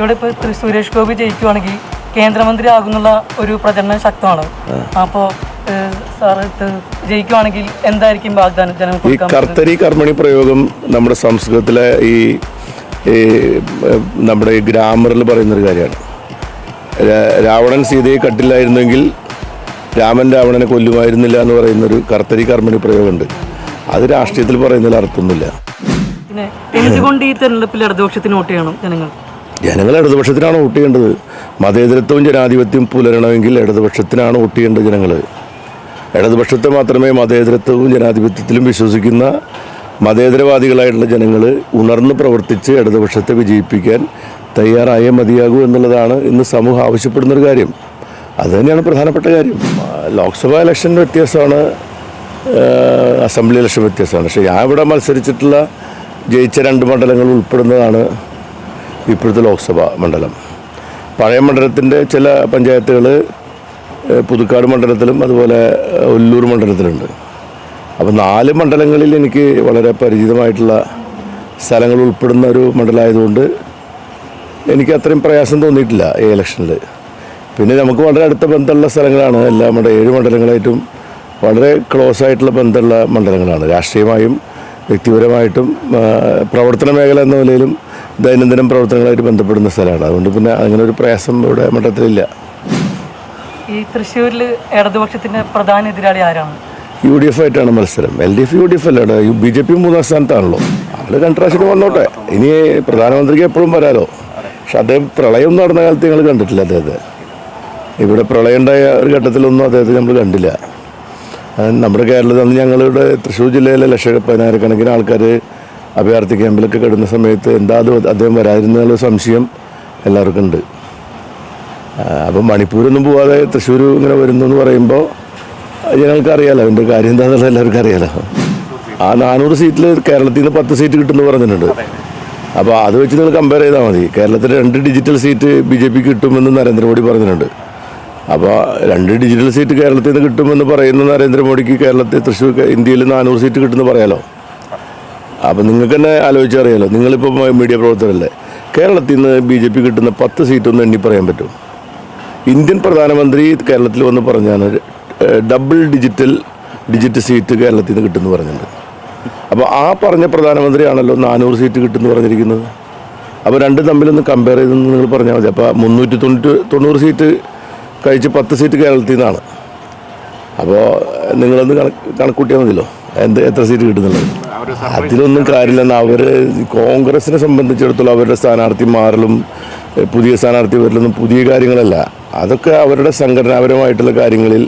ഇവിടെ ഇപ്പോൾ സുരേഷ് ഗോപി ജയിക്കുവാണെങ്കിൽ കേന്ദ്രമന്ത്രി ആകുന്നുള്ള ഒരു പ്രചരണം ശക്തമാണ്. അപ്പോ ജയിക്കുവാണെങ്കിൽ എന്തായിരിക്കും വാഗ്ദാനം ജനങ്ങൾക്ക് ഈ കർത്തരി കർമ്മണി പ്രയോഗം നമ്മുടെ സംസ്കൃതത്തിലെ ഈ ഈ, നമ്മുടെ ഈ ഗ്രാമറിൽ പറയുന്നൊരു കാര്യമാണ്. രാവണൻ സീതയെ കട്ടില്ലായിരുന്നെങ്കിൽ രാമൻ രാവണനെ കൊല്ലുമായിരുന്നില്ല എന്ന് പറയുന്നൊരു കർത്തരി കർമ്മണി പ്രയോഗമുണ്ട്. അത് രാഷ്ട്രീയത്തിൽ പറയുന്നതിൽ അർത്ഥമൊന്നുമില്ല. പിന്നെ എന്തുകൊണ്ട് ഈ തെരഞ്ഞെടുപ്പിൽ ഇടതുപക്ഷത്തിന് വോട്ട് ചെയ്യണം ജനങ്ങൾ ജനങ്ങൾ ഇടതുപക്ഷത്തിനാണ് വോട്ട് ചെയ്യേണ്ടത്? മതേതരത്വവും ജനാധിപത്യവും പുലരണമെങ്കിൽ ഇടതുപക്ഷത്തിനാണ് വോട്ട് ചെയ്യേണ്ടത് ജനങ്ങൾ ഇടതുപക്ഷത്തെ മാത്രമേ മതേതരത്വവും ജനാധിപത്യത്തിലും വിശ്വസിക്കുന്ന മതേതരവാദികളായിട്ടുള്ള ജനങ്ങൾ ഉണർന്ന് പ്രവർത്തിച്ച് ഇടതുപക്ഷത്തെ വിജയിപ്പിക്കാൻ തയ്യാറായേ മതിയാകൂ എന്നുള്ളതാണ് ഇന്ന് സമൂഹം ആവശ്യപ്പെടുന്ന ഒരു കാര്യം. അത് തന്നെയാണ് പ്രധാനപ്പെട്ട കാര്യം. ലോക്സഭാ ഇലക്ഷൻ വ്യത്യാസമാണ് അസംബ്ലി ഇലക്ഷൻ വ്യത്യാസമാണ്. പക്ഷേ ഞാൻ ഇവിടെ മത്സരിച്ചിട്ടുള്ള ജയിച്ച രണ്ട് മണ്ഡലങ്ങൾ ഉൾപ്പെടുന്നതാണ് ഇപ്പോഴത്തെ ലോക്സഭാ മണ്ഡലം. പഴയ മണ്ഡലത്തിന്റെ ചില പഞ്ചായത്തുകൾ പുതുക്കാട് മണ്ഡലത്തിലും അതുപോലെ ഒല്ലൂർ മണ്ഡലത്തിലുണ്ട്. അപ്പോൾ നാല് മണ്ഡലങ്ങളിൽ എനിക്ക് വളരെ പരിചിതമായിട്ടുള്ള സ്ഥലങ്ങൾ ഉൾപ്പെടുന്ന ഒരു മണ്ഡലമായതുകൊണ്ട് എനിക്ക് അത്രയും പ്രയാസം തോന്നിയിട്ടില്ല ഈ ഇലക്ഷനിൽ. പിന്നെ നമുക്ക് വളരെ അടുത്ത ബന്ധമുള്ള സ്ഥലങ്ങളാണ്. എല്ലാ മണ്ഡല ഏഴ് മണ്ഡലങ്ങളായിട്ടും വളരെ ക്ലോസ് ആയിട്ടുള്ള ബന്ധമുള്ള മണ്ഡലങ്ങളാണ്. രാഷ്ട്രീയമായും വ്യക്തിപരമായിട്ടും പ്രവർത്തന മേഖല എന്ന നിലയിലും ദൈനംദിനം പ്രവർത്തനങ്ങളായിട്ട് ബന്ധപ്പെടുന്ന സ്ഥലമാണ്. അതുകൊണ്ട് പിന്നെ അങ്ങനെ ഒരു പ്രയാസം ഇവിടെ മണ്ഡലത്തിലില്ല ഈ തൃശ്ശൂരിൽ ഇടതുപക്ഷത്തിന്റെ പ്രധാന എതിരാളി ആരാണ്? യു ഡി എഫ് ആയിട്ടാണ് മത്സരം. L D F U D F അല്ലാണ് B J P മൂന്നാം സ്ഥാനത്താണല്ലോ. ആൾ പ്രാവശ്യം വന്നോട്ടെ. ഇനി പ്രധാനമന്ത്രിക്ക് എപ്പോഴും വരാലോ. പക്ഷെ അദ്ദേഹം പ്രളയം നടന്ന കാലത്ത് ഞങ്ങൾ കണ്ടിട്ടില്ല അദ്ദേഹത്തെ. ഇവിടെ പ്രളയം ഉണ്ടായ ഒരു ഘട്ടത്തിലൊന്നും അദ്ദേഹത്തെ നമ്മൾ കണ്ടില്ല. നമ്മുടെ കേരളത്തിൽ അന്ന് ഞങ്ങളുടെ തൃശ്ശൂർ ജില്ലയിലെ ലക്ഷ പതിനായിരക്കണക്കിന് ആൾക്കാർ അഭയാർത്ഥി ക്യാമ്പിലൊക്കെ കിടന്ന സമയത്ത് എന്താ അദ്ദേഹം വരാതിരുന്നുള്ള സംശയം എല്ലാവർക്കും ഉണ്ട്. അപ്പം മണിപ്പൂരൊന്നും പോവാതെ തൃശ്ശൂർ ഇങ്ങനെ വരുന്നു എന്ന് പറയുമ്പോൾ ജനങ്ങൾക്ക് അറിയാലോ അതിന്റെ കാര്യം എന്താണെന്നുള്ളത് എല്ലാവർക്കും അറിയാലോ. ആ നാനൂറ് സീറ്റിൽ കേരളത്തിൽ നിന്ന് പത്ത് സീറ്റ് കിട്ടുമെന്ന് പറഞ്ഞിട്ടുണ്ട്. അപ്പോൾ അത് വെച്ച് നിങ്ങൾ കമ്പയർ ചെയ്താൽ മതി. കേരളത്തിൽ രണ്ട് ഡിജിറ്റൽ സീറ്റ് ബി ജെ പിക്ക് കിട്ടുമെന്ന് നരേന്ദ്രമോദി പറഞ്ഞിട്ടുണ്ട്. അപ്പോൾ രണ്ട് ഡിജിറ്റൽ സീറ്റ് കേരളത്തിൽ നിന്ന് കിട്ടുമെന്ന് പറയുന്ന നരേന്ദ്രമോദിക്ക് കേരളത്തിൽ തൃശ്ശൂർ ഇന്ത്യയിൽ നാനൂറ് സീറ്റ് കിട്ടുമെന്ന് പറയാലോ. അപ്പം നിങ്ങൾക്ക് തന്നെ ആലോചിച്ചറിയാലോ നിങ്ങളിപ്പോൾ മീഡിയ പ്രവർത്തകരല്ലേ? കേരളത്തിൽ നിന്ന് ബി ജെ പി കിട്ടുന്ന പത്ത് സീറ്റൊന്നും എണ്ണി പറയാൻ പറ്റും. ഇന്ത്യൻ പ്രധാനമന്ത്രി കേരളത്തിൽ വന്ന് പറഞ്ഞാണ് ഡബിൾ ഡിജിറ്റൽ ഡിജിറ്റ് സീറ്റ് കേരളത്തിൽ നിന്ന് കിട്ടുമെന്ന് പറഞ്ഞിട്ടുണ്ട്. അപ്പോൾ ആ പറഞ്ഞ പ്രധാനമന്ത്രിയാണല്ലോ നാനൂറ് സീറ്റ് കിട്ടുമെന്ന് പറഞ്ഞിരിക്കുന്നത്. അപ്പോൾ രണ്ടും തമ്മിലൊന്ന് കമ്പയർ ചെയ്തെന്ന് നിങ്ങൾ പറഞ്ഞാൽ മതി. അപ്പോൾ മുന്നൂറ്റി തൊണ്ണൂറ്റി തൊണ്ണൂറ് സീറ്റ് കഴിച്ച് പത്ത് സീറ്റ് കേരളത്തിൽ നിന്നാണ്. അപ്പോൾ നിങ്ങളൊന്ന് കണക്ക് കണക്കൂട്ടിയാൽ മതിയല്ലോ. എന്ത് എത്ര സീറ്റ് കിട്ടുന്നുള്ളത്? അതിലൊന്നും കാര്യമില്ലെന്ന് അവർ കോൺഗ്രസിനെ സംബന്ധിച്ചിടത്തോളം അവരുടെ സ്ഥാനാർത്ഥി മാറലും പുതിയ സ്ഥാനാർത്ഥി വരലൊന്നും പുതിയ കാര്യങ്ങളല്ല. അതൊക്കെ അവരുടെ സംഘടനാപരമായിട്ടുള്ള കാര്യങ്ങളിൽ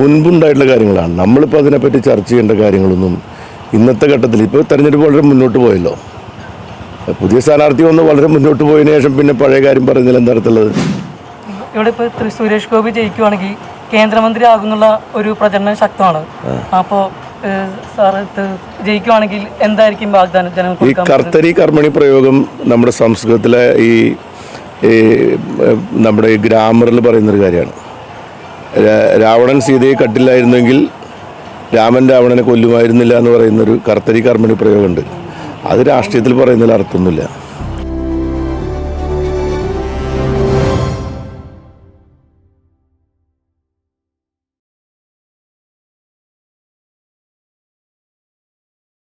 മുൻപുണ്ടായിട്ടുള്ള കാര്യങ്ങളാണ്. നമ്മളിപ്പോൾ അതിനെപ്പറ്റി ചർച്ച ചെയ്യേണ്ട കാര്യങ്ങളൊന്നും ഇന്നത്തെ ഘട്ടത്തിൽ ഇപ്പോൾ തെരഞ്ഞെടുപ്പ് വളരെ മുന്നോട്ട് പോയല്ലോ. പുതിയ സ്ഥാനാർത്ഥി വന്ന് വളരെ മുന്നോട്ട് പോയതിനു ശേഷം പിന്നെ പഴയ കാര്യം പറഞ്ഞാൽ എന്താ അർത്ഥമുള്ളത്? ഇവിടെ ഇപ്പോൾ സുരേഷ് ഗോപി ജയിക്കുവാണെങ്കിൽ കേന്ദ്രമന്ത്രി ആകുന്നുള്ള ഒരു പ്രചരണം ശക്തമാണ്. അപ്പോൾ ജയിക്കുവാണെങ്കിൽ എന്തായിരിക്കും വാഗ്ദാനം ജനങ്ങൾക്ക് ഈ? കർത്തരി കർമ്മണി പ്രയോഗം നമ്മുടെ സംസ്കൃതത്തിലെ ഈ നമ്മുടെ ഈ ഗ്രാമറിൽ പറയുന്നൊരു കാര്യമാണ്. രാവണൻ സീതയെ കട്ടില്ലായിരുന്നെങ്കിൽ രാമൻ രാവണനെ കൊല്ലുമായിരുന്നില്ല എന്ന് പറയുന്നൊരു കർത്തരി കർമ്മണി പ്രയോഗമുണ്ട്. അത് രാഷ്ട്രീയത്തിൽ പറയുന്നതിൽ അർത്ഥമൊന്നുമില്ല.